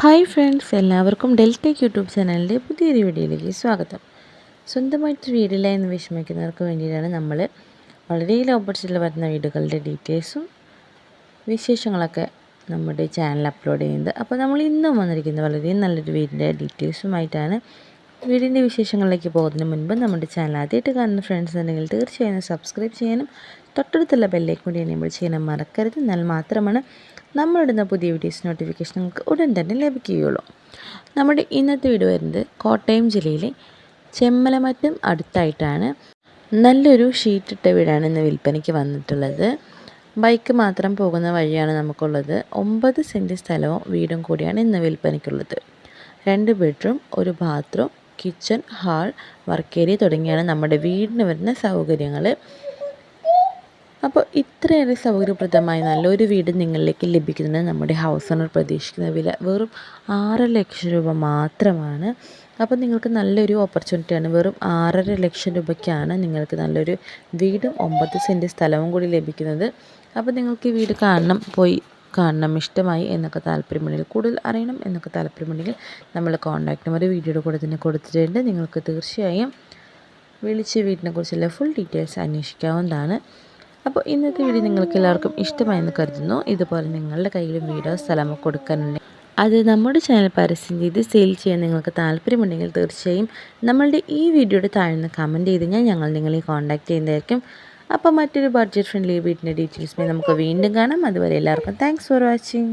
Hi friends എല്ലാവർക്കും ഡെൽറ്റേക്ക് YouTube ചാനലിന്റെ പുതിയൊരു വീഡിയോയിലേക്ക് സ്വാഗതം. സ്വന്തമായിട്ട് വീടില്ല എന്ന് വിഷമിക്കുന്നവർക്ക് വേണ്ടിയിട്ടാണ് നമ്മൾ വളരെ ലോ ബഡ്ജറ്റിൽ വരുന്ന വീടുകളുടെ ഡീറ്റെയിൽസും വിശേഷങ്ങളൊക്കെ നമ്മുടെ ചാനൽ അപ്ലോഡ് ചെയ്യുന്നത്. അപ്പോൾ നമ്മൾ ഇന്നും വന്നിരിക്കുന്നത് വളരെ നല്ലൊരു വീടിന്റെ ഡീറ്റെയിൽസുമായിട്ടാണ് വീടിന്റെ വിശേഷങ്ങളിലേക്ക് പോകുന്നതിന് മുൻപ് നമ്മുടെ ചാനൽ ആദ്യമായിട്ട് കാണുന്ന ഫ്രണ്ട്സ് ഉണ്ടെങ്കിൽ തീർച്ചയായും സബ്സ്ക്രൈബ് ചെയ്യാനും തൊട്ടടുത്തുള്ള ബെല്ലേക്ക് കൂടി എനേബിൾ ചെയ്യാൻ മറക്കരുത്. എന്നാൽ മാത്രമാണ് നമ്മളിടുന്ന പുതിയ വീഡിയോസ് നോട്ടിഫിക്കേഷൻ നിങ്ങൾക്ക് ഉടൻ തന്നെ ലഭിക്കുകയുള്ളൂ. നമ്മുടെ ഇന്നത്തെ വീഡിയോ വരുന്നത് കോട്ടയം ജില്ലയിലെ ചെമ്മലമറ്റം അടുത്തായിട്ടാണ്. നല്ലൊരു ഷീറ്റിട്ട വീടാണ് ഇന്ന് വിൽപ്പനയ്ക്ക് വന്നിട്ടുള്ളത്. ബൈക്ക് മാത്രം പോകുന്ന വഴിയാണ് നമുക്കുള്ളത്. ഒമ്പത് സെന്റ് സ്ഥലവും വീടും കൂടിയാണ് ഇന്ന് വിൽപ്പനയ്ക്കുള്ളത്. രണ്ട് ബെഡ്റൂം ഒരു bathroom kitchen hall work area തുടങ്ങിയാണ് നമ്മുടെ വീടിന് വരുന്ന സൗകര്യങ്ങൾ അപ്പോൾ ഇത്രയേറെ സൗകര്യപ്രദമായ നല്ലൊരു വീട് നിങ്ങളിലേക്ക് ലഭിക്കുന്നത് നമ്മുടെ ഹൗസ് ഓണർ പ്രതീക്ഷിക്കുന്ന വില വെറും ആറ് ലക്ഷം രൂപ മാത്രമാണ്. അപ്പോൾ നിങ്ങൾക്ക് നല്ലൊരു ഓപ്പർച്യൂണിറ്റിയാണ് വെറും ആറര ലക്ഷം രൂപയ്ക്കാണ് നിങ്ങൾക്ക് നല്ലൊരു വീടും ഒമ്പത് സെന്റ് സ്ഥലവും കൂടി ലഭിക്കുന്നത്. അപ്പോൾ നിങ്ങൾക്ക് ഈ വീട് കാണണം പോയി കാണണം ഇഷ്ടമായി എന്നൊക്കെ താല്പര്യമുണ്ടെങ്കിൽ കൂടുതൽ അറിയണം എന്നൊക്കെ താല്പര്യമുണ്ടെങ്കിൽ നമ്മൾ കോൺടാക്ട് നമ്പർ വീഡിയോയുടെ കൂടെ തന്നെ കൊടുത്തിട്ടുണ്ട്. നിങ്ങൾക്ക് തീർച്ചയായും വിളിച്ച് വീടിനെക്കുറിച്ചുള്ള ഫുൾ ഡീറ്റെയിൽസ് അന്വേഷിക്കാവുന്നതാണ്. അപ്പോൾ ഇന്നത്തെ വീഡിയോ നിങ്ങൾക്ക് എല്ലാവർക്കും ഇഷ്ടമായെന്ന് കരുതുന്നു. ഇതുപോലെ നിങ്ങളുടെ കയ്യിലും വീഡിയോ സ്ഥലമോ കൊടുക്കാനുണ്ട്. അത് നമ്മുടെ ചാനൽ പരസ്യം ചെയ്ത് സെയിൽ ചെയ്യാൻ നിങ്ങൾക്ക് താല്പര്യമുണ്ടെങ്കിൽ തീർച്ചയായും നമ്മളുടെ ഈ വീഡിയോയുടെ താഴ്ന്ന് കമന്റ് ചെയ്ത് ഞാൻ ഞങ്ങൾ നിങ്ങളെ കോൺടാക്റ്റ് ചെയ്യുന്നതായിരിക്കും. അപ്പോൾ മറ്റൊരു ബഡ്ജറ്റ് ഫ്രണ്ട്ലി വീട്ടിന്റെ ഡീറ്റെയിൽസുമായി നമുക്ക് വീണ്ടും കാണാം. അതുവരെ എല്ലാവർക്കും താങ്ക്സ് ഫോർ വാച്ചിങ്